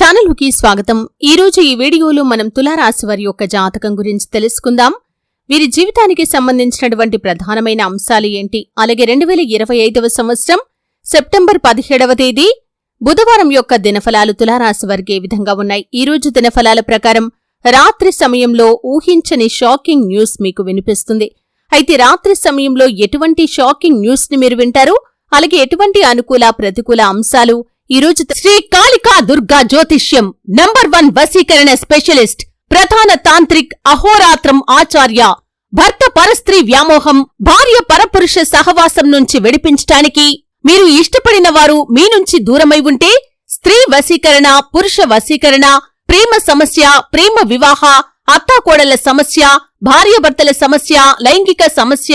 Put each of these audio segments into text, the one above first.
ఛానల్కి స్వాగతం. ఈరోజు ఈ వీడియోలో మనం తులారాశి వారి యొక్క జాతకం గురించి తెలుసుకుందాం. వీరి జీవితానికి సంబంధించినటువంటి ప్రధానమైన అంశాలు ఏంటి? అలాగే రెండు వేల ఇరవై ఐదవ సంవత్సరం సెప్టెంబర్ పదిహేడవ తేదీ బుధవారం యొక్క దినఫలాలు తులారాశి వారికి ఏ విధంగా ఉన్నాయి? ఈ రోజు దినఫలాల ప్రకారం రాత్రి సమయంలో ఊహించని షాకింగ్ న్యూస్ మీకు వినిపిస్తుంది. అయితే రాత్రి సమయంలో ఎటువంటి షాకింగ్ న్యూస్ని మీరు వింటారు? అలాగే ఎటువంటి అనుకూల ప్రతికూల అంశాలు ఈ రోజు శ్రీ కాళికా దుర్గా జ్యోతిష్యం నంబర్ వన్ వశీకరణ స్పెషలిస్ట్ ప్రధాన తాంత్రిక్ అహోరాత్రం ఆచార్య భర్త పరస్త్రీ వ్యామోహం భార్య పరపురుష సహవాసం నుంచి విడిపించటానికి. మీరు ఇష్టపడిన వారు మీ నుంచి దూరమై ఉంటే స్త్రీ వశీకరణ పురుష వశీకరణ ప్రేమ సమస్య ప్రేమ వివాహ అత్తాకోడల సమస్య భార్యాభర్తల సమస్య లైంగిక సమస్య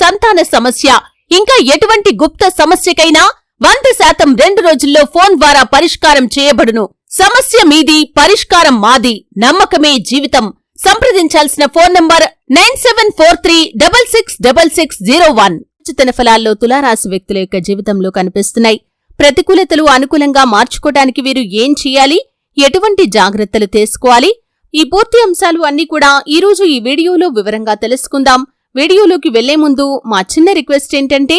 సంతాన సమస్య ఇంకా ఎటువంటి గుప్త సమస్యకైనా వంద శాతం రెండు రోజుల్లో ఫోన్ ద్వారా పరిష్కారం చేయబడును. సమస్య మీది పరిష్కారం మాది. నమ్మకమే జీవితం. సంప్రదించాల్సిన phone number nine seven four three double six double six zero one. ఉచితన ఫలాల్లో తులారాశి వ్యక్తుల యొక్క జీవితంలో కనిపిస్తున్నాయి. ప్రతికూలతలు అనుకూలంగా మార్చుకోవడానికి వీరు ఏం చేయాలి? ఎటువంటి జాగ్రత్తలు తీసుకోవాలి? ఈ పూర్తి అంశాలు అన్ని కూడా ఈ రోజు ఈ వీడియోలో వివరంగా తెలుసుకుందాం. వీడియోలోకి వెళ్ళే ముందు మా చిన్న రిక్వెస్ట్ ఏంటంటే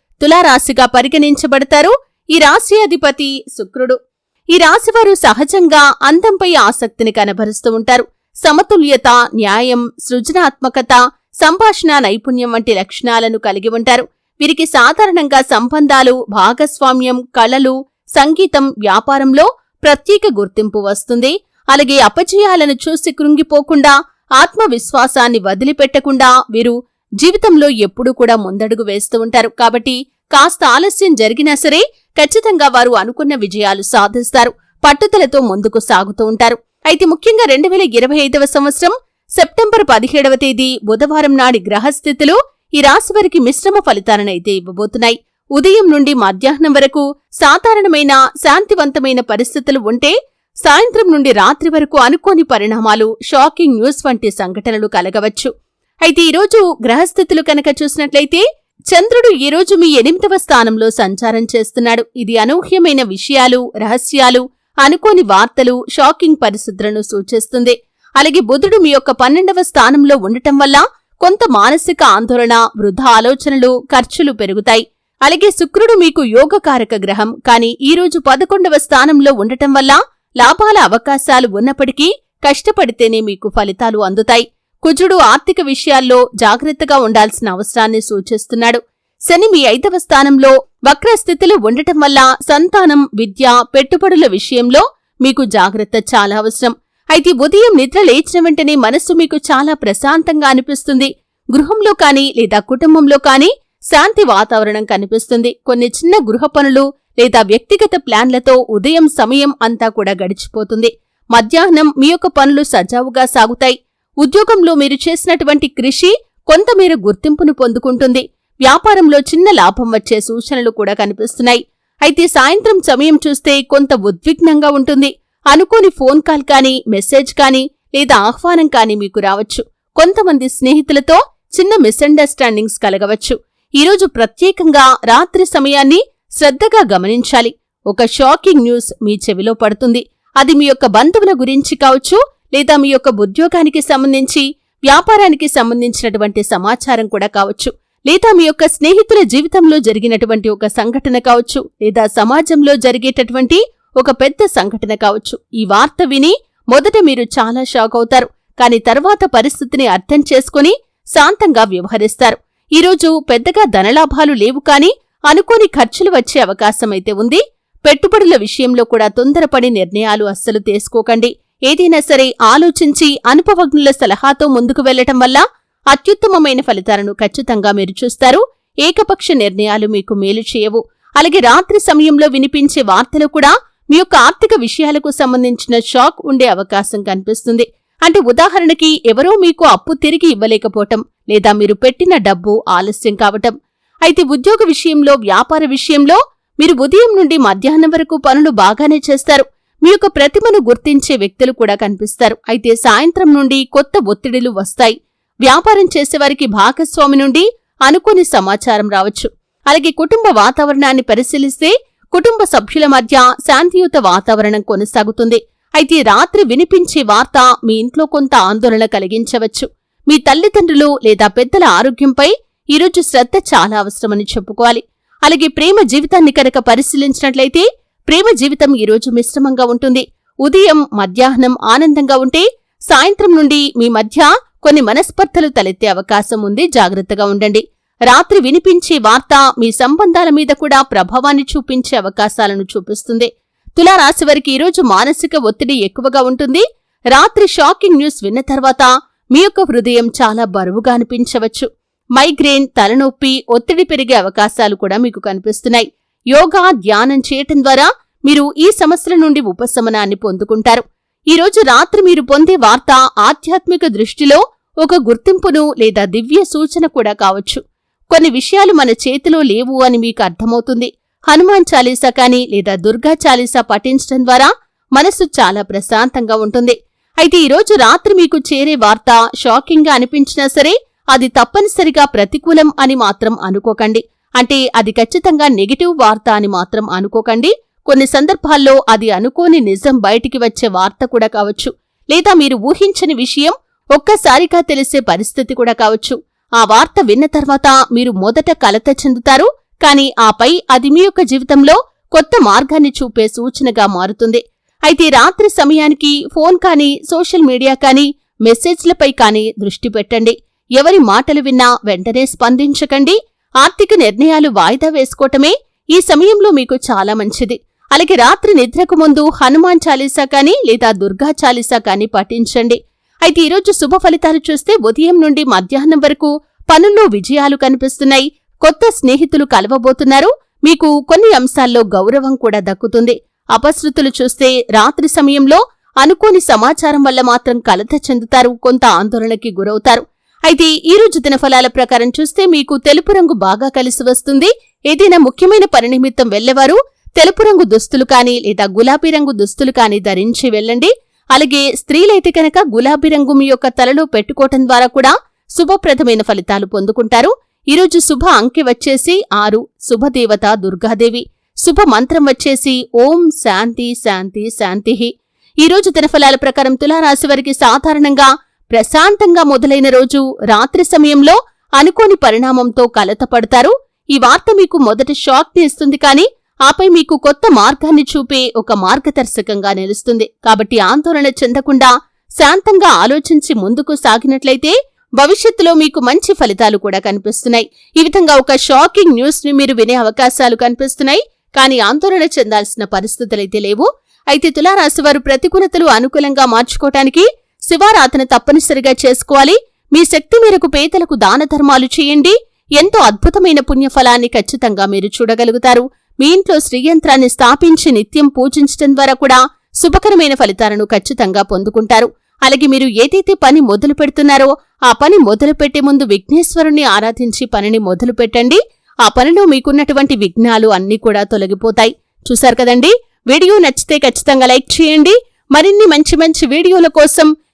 తులారాశిగా పరిగణించబడతారు. ఈ రాశి అధిపతి శుక్రుడు. ఈ రాశివారు సహజంగా అందంపై ఆసక్తిని కనబరుస్తూ ఉంటారు. సమతుల్యత న్యాయం సృజనాత్మకత సంభాషణ నైపుణ్యం వంటి లక్షణాలను కలిగి ఉంటారు. వీరికి సాధారణంగా సంబంధాలు భాగస్వామ్యం కళలు సంగీతం వ్యాపారంలో ప్రత్యేక గుర్తింపు వస్తుంది. అలాగే అపజయాలను చూసి కృంగిపోకుండా ఆత్మవిశ్వాసాన్ని వదిలిపెట్టకుండా వీరు జీవితంలో ఎప్పుడూ కూడా ముందడుగు వేస్తూ ఉంటారు. కాబట్టి కాస్త ఆలస్యం జరిగినా సరే ఖచ్చితంగా వారు అనుకున్న విజయాలు సాధిస్తారు. పట్టుదలతో ముందుకు సాగుతూ ఉంటారు. అయితే ముఖ్యంగా రెండు వేల ఇరవై ఐదవ సంవత్సరం సెప్టెంబర్ పదిహేడవ తేదీ బుధవారం నాడి గ్రహస్థితులు ఈ రాశి వారికి మిశ్రమ ఫలితాలనైతే ఇవ్వబోతున్నాయి. ఉదయం నుండి మధ్యాహ్నం వరకు సాధారణమైన శాంతివంతమైన పరిస్థితులు ఉంటే సాయంత్రం నుండి రాత్రి వరకు అనుకోని పరిణామాలు షాకింగ్ న్యూస్ వంటి సంఘటనలు కలగవచ్చు. అయితే ఈరోజు గ్రహస్థితులు కనుక చూసినట్లయితే చంద్రుడు ఈరోజు మీ ఎనిమిదవ స్థానంలో సంచారం చేస్తున్నాడు. ఇది అనూహ్యమైన విషయాలు రహస్యాలు అనుకోని వార్తలు షాకింగ్ పరిస్థితులను సూచిస్తుంది. అలాగే బుధుడు మీ యొక్క పన్నెండవ స్థానంలో ఉండటం వల్ల కొంత మానసిక ఆందోళన వృధా ఆలోచనలు ఖర్చులు పెరుగుతాయి. అలాగే శుక్రుడు మీకు యోగకారక గ్రహం. కానీ ఈరోజు పదకొండవ స్థానంలో ఉండటం వల్ల లాభాల అవకాశాలు ఉన్నప్పటికీ కష్టపడితేనే మీకు ఫలితాలు అందుతాయి. కుజుడు ఆర్థిక విషయాల్లో జాగ్రత్తగా ఉండాల్సిన అవసరాన్ని సూచిస్తున్నాడు. శని మీ ఐదవ స్థానంలో వక్రస్థితిలో ఉండటం వల్ల సంతానం విద్య పెట్టుబడుల విషయంలో మీకు జాగ్రత్త చాలా అవసరం. అయితే ఉదయం నిద్ర లేచిన వెంటనే మనస్సు మీకు చాలా ప్రశాంతంగా అనిపిస్తుంది. గృహంలో కానీ లేదా కుటుంబంలో కానీ శాంతి వాతావరణం కనిపిస్తుంది. కొన్ని చిన్న గృహ పనులు లేదా వ్యక్తిగత ప్లాన్లతో ఉదయం సమయం అంతా కూడా గడిచిపోతుంది. మధ్యాహ్నం మీ యొక్క పనులు సజావుగా సాగుతాయి. ఉద్యోగంలో మీరు చేసినటువంటి కృషి కొంతమేర గుర్తింపును పొందుకుంటుంది. వ్యాపారంలో చిన్న లాభం వచ్చే సూచనలు కూడా కనిపిస్తున్నాయి. అయితే సాయంత్రం సమయం చూస్తే కొంత ఉద్విగ్నంగా ఉంటుంది. అనుకోని ఫోన్ కాల్ కానీ మెసేజ్ కానీ లేదా ఆహ్వానం కానీ మీకు రావచ్చు. కొంతమంది స్నేహితులతో చిన్న మిస్అండర్స్టాండింగ్స్ కలగవచ్చు. ఈరోజు ప్రత్యేకంగా రాత్రి సమయాన్ని శ్రద్ధగా గమనించాలి. ఒక షాకింగ్ న్యూస్ మీ చెవిలో పడుతుంది. అది మీ యొక్క బంధువుల గురించి కావచ్చు లేదా మీ యొక్క ఉద్యోగానికి సంబంధించి వ్యాపారానికి సంబంధించినటువంటి సమాచారం కూడా కావచ్చు. లేదా మీ యొక్క స్నేహితుల జీవితంలో జరిగినటువంటి ఒక సంఘటన కావచ్చు లేదా సమాజంలో జరిగేటటువంటి ఒక పెద్ద సంఘటన కావచ్చు. ఈ వార్త విని మొదట మీరు చాలా షాక్ అవుతారు. కాని తర్వాత పరిస్థితిని అర్థం చేసుకుని శాంతంగా వ్యవహరిస్తారు. ఈరోజు పెద్దగా ధనలాభాలు లేవు కాని అనుకోని ఖర్చులు వచ్చే అవకాశమైతే ఉంది. పెట్టుబడుల విషయంలో కూడా తొందరపడి నిర్ణయాలు అస్సలు తీసుకోకండి. ఏదైనా సరే ఆలోచించి అనుభవజ్ఞుల సలహాతో ముందుకు వెళ్ళటం వల్ల అత్యుత్తమమైన ఫలితాలను ఖచ్చితంగా మీరు చూస్తారు. ఏకపక్ష నిర్ణయాలు మీకు మేలు చేయవు. అలాగే రాత్రి సమయంలో వినిపించే వార్తలు కూడా మీ యొక్క ఆర్థిక విషయాలకు సంబంధించిన షాక్ ఉండే అవకాశం కనిపిస్తుంది. అంటే ఉదాహరణకి ఎవరో మీకు అప్పు తిరిగి ఇవ్వలేకపోవటం లేదా మీరు పెట్టిన డబ్బు ఆలస్యం కావటం. అయితే ఉద్యోగ విషయంలో వ్యాపార విషయంలో మీరు ఉదయం నుండి మధ్యాహ్నం వరకు పనులు బాగానే చేస్తారు. మీ యొక్క ప్రతిమను గుర్తించే వ్యక్తులు కూడా కనిపిస్తారు. అయితే సాయంత్రం నుండి కొత్త ఒత్తిడిలు వస్తాయి. వ్యాపారం చేసేవారికి భాగస్వామి నుండి అనుకోని సమాచారం రావచ్చు. అలాగే కుటుంబ వాతావరణాన్ని పరిశీలిస్తే కుటుంబ సభ్యుల మధ్య శాంతియుత వాతావరణం కొనసాగుతుంది. అయితే రాత్రి వినిపించే వార్త మీ ఇంట్లో కొంత ఆందోళన కలిగించవచ్చు. మీ తల్లిదండ్రులు లేదా పెద్దల ఆరోగ్యంపై ఈరోజు శ్రద్ధ చాలా అవసరమని చెప్పుకోవాలి. అలాగే ప్రేమ జీవితాన్ని కనుక పరిశీలించినట్లయితే ప్రేమ జీవితం ఈరోజు మిశ్రమంగా ఉంటుంది. ఉదయం మధ్యాహ్నం ఆనందంగా ఉంటే సాయంత్రం నుండి మీ మధ్య కొన్ని మనస్పర్ధలు తలెత్తే అవకాశం ఉంది. జాగ్రత్తగా ఉండండి. రాత్రి వినిపించే వార్త మీ సంబంధాల మీద కూడా ప్రభావాన్ని చూపించే అవకాశాలను చూపిస్తుంది. తులారాశి వారికి ఈరోజు మానసిక ఒత్తిడి ఎక్కువగా ఉంటుంది. రాత్రి షాకింగ్ న్యూస్ విన్న తర్వాత మీ యొక్క హృదయం చాలా బరువుగా అనిపించవచ్చు. మైగ్రేన్ తలనొప్పి ఒత్తిడి పెరిగే అవకాశాలు కూడా మీకు కనిపిస్తున్నాయి. యోగా ధ్యానం చేయటం ద్వారా మీరు ఈ సమస్యల నుండి ఉపశమనాన్ని పొందుకుంటారు. ఈరోజు రాత్రి మీరు పొందే వార్త ఆధ్యాత్మిక దృష్టిలో ఒక గుర్తింపును లేదా దివ్య సూచన కూడా కావచ్చు. కొన్ని విషయాలు మన చేతిలో లేవు అని మీకు అర్థమవుతుంది. హనుమాన్ చాలీసా కానీ లేదా దుర్గా చాలీసా పఠించడం ద్వారా మనసు చాలా ప్రశాంతంగా ఉంటుంది. అయితే ఈరోజు రాత్రి మీకు చేరే వార్త షాకింగ్గా అనిపించినా సరే అది తప్పనిసరిగా ప్రతికూలం అని మాత్రం అనుకోకండి. అంటే అది ఖచ్చితంగా నెగిటివ్ వార్త అని మాత్రం అనుకోకండి. కొన్ని సందర్భాల్లో అది అనుకోని నిజం బయటికి వచ్చే వార్త కూడా కావచ్చు. లేదా మీరు ఊహించని విషయం ఒక్కసారిగా తెలిసే పరిస్థితి కూడా కావచ్చు. ఆ వార్త విన్న తర్వాత మీరు మొదట కలత చెందుతారు. కానీ ఆపై అది మీ యొక్క జీవితంలో కొత్త మార్గాన్ని చూపే సూచనగా మారుతుంది. అయితే రాత్రి సమయానికి ఫోన్ కానీ సోషల్ మీడియా కానీ మెసేజ్లపై కానీ దృష్టి పెట్టండి. ఎవరి మాటలు విన్నా వెంటనే స్పందించకండి. ఆర్థిక నిర్ణయాలు వాయిదా వేసుకోవటమే ఈ సమయంలో మీకు చాలా మంచిది. అలాగే రాత్రి నిద్రకు ముందు హనుమాన్ చాలీసా కానీ లేదా దుర్గా చాలీసా కానీ పఠించండి. అయితే ఈరోజు శుభ ఫలితాలు చూస్తే ఉదయం నుండి మధ్యాహ్నం వరకు పనుల్లో విజయాలు కనిపిస్తున్నాయి. కొత్త స్నేహితులు కలవబోతున్నారు. మీకు కొన్ని అంశాల్లో గౌరవం కూడా దక్కుతుంది. అపశృతులు చూస్తే రాత్రి సమయంలో అనుకోని సమాచారం వల్ల మాత్రం కలత చెందుతారు. కొంత ఆందోళనకి గురవుతారు. అయితే ఈ రోజు దినఫలాల ప్రకారం చూస్తే మీకు తెలుపు రంగు బాగా కలిసి వస్తుంది. ఏదైనా ముఖ్యమైన పని నిమిత్తం వెళ్ళేవారు తెలుపు రంగు దుస్తులు కానీ లేదా గులాబీ రంగు దుస్తులు కానీ ధరించి వెళ్ళండి. అలాగే స్త్రీలైతే కనుక గులాబీ రంగు మీ యొక్క తలలో పెట్టుకోవటం ద్వారా కూడా శుభప్రదమైన ఫలితాలు పొందుకుంటారు. ఈరోజు శుభ అంకె వచ్చేసి ఆరు. శుభదేవత దుర్గాదేవి. శుభ మంత్రం వచ్చేసి ఓం శాంతి శాంతి శాంతి. ఈరోజు దినఫలాల ప్రకారం తులారాశి వారికి సాధారణంగా ప్రశాంతంగా మొదలైన రోజు రాత్రి సమయంలో అనుకోని పరిణామంతో కలతపడతారు. ఈ వార్త మీకు మొదటి షాక్ తీస్తుంది ఇస్తుంది కానీ ఆపై మీకు కొత్త మార్గాన్ని చూపే ఒక మార్గదర్శకంగా నిలుస్తుంది. కాబట్టి ఆందోళన చెందకుండా శాంతంగా ఆలోచించి ముందుకు సాగినట్లయితే భవిష్యత్తులో మీకు మంచి ఫలితాలు కూడా కనిపిస్తున్నాయి. ఈ విధంగా ఒక షాకింగ్ న్యూస్ని మీరు వినే అవకాశాలు కనిపిస్తున్నాయి. కానీ ఆందోళన చెందాల్సిన పరిస్థితులైతే లేవు. అయితే తులారాశి వారు ప్రతికూలతలు అనుకూలంగా మార్చుకోవటానికి శివారాధన తప్పనిసరిగా చేసుకోవాలి. మీ శక్తి మేరకు పేదలకు దాన ధర్మాలు చేయండి. ఎంతో అద్భుతమైన పుణ్యఫలాన్ని ఖచ్చితంగా మీరు చూడగలుగుతారు. మీ ఇంట్లో శ్రీయంత్రాన్ని స్థాపించి నిత్యం పూజించడం ద్వారా కూడా శుభకరమైన ఫలితాలను ఖచ్చితంగా పొందుకుంటారు. అలాగే మీరు ఏదైతే పని మొదలు పెడుతున్నారో ఆ పని మొదలు పెట్టే ముందు విఘ్నేశ్వరుణ్ణి ఆరాధించి పనిని మొదలు పెట్టండి. ఆ పనిలో మీకున్నటువంటి విఘ్నాలు అన్నీ కూడా తొలగిపోతాయి. చూశారు కదండి? వీడియో నచ్చితే ఖచ్చితంగా లైక్ చేయండి. మరిన్ని మంచి మంచి వీడియోల కోసం